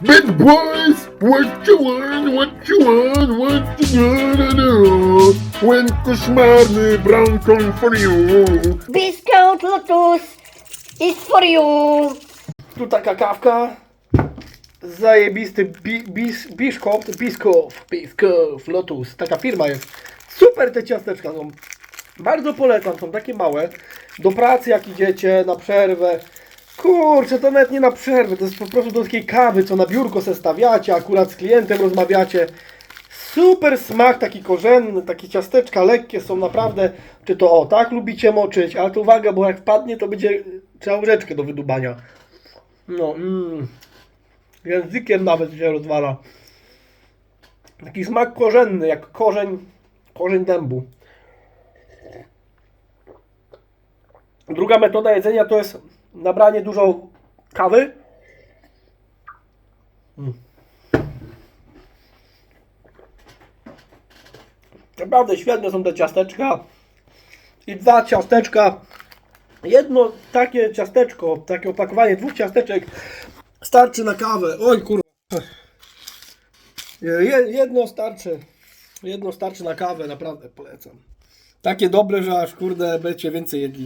Big boys, what you want, what you want, what you gonna do? When koszmarny brown come for you. Viscount Lotus is for you. Tu taka kawka. Zajebisty bi, bis, Biszkow, Biszkow, Biszkow, Lotus. Taka firma jest. Super te ciasteczka są. Bardzo polecam, są takie małe. Do pracy jak idziecie, na przerwę. Kurczę, to nawet nie na przerwę, to jest po prostu do takiej kawy, co na biurko se stawiacie, akurat z klientem rozmawiacie. Super smak, taki korzenny, takie ciasteczka lekkie są naprawdę. Czy to o, tak lubicie moczyć, ale to uwaga, bo jak wpadnie, to będzie trzeba łyżeczkę do wydubania. No, mm. Językiem nawet się rozwala. Taki smak korzenny, jak korzeń, korzeń dębu. Druga metoda jedzenia to jest nabranie dużo kawy. Mm. Naprawdę świetne są te ciasteczka. I dwa ciasteczka. Jedno takie ciasteczko, takie opakowanie dwóch ciasteczek starczy na kawę. Oj kurwa. Je- Jedno starczy. Jedno starczy na kawę, naprawdę polecam. Takie dobre, że aż kurde będziecie więcej jedli.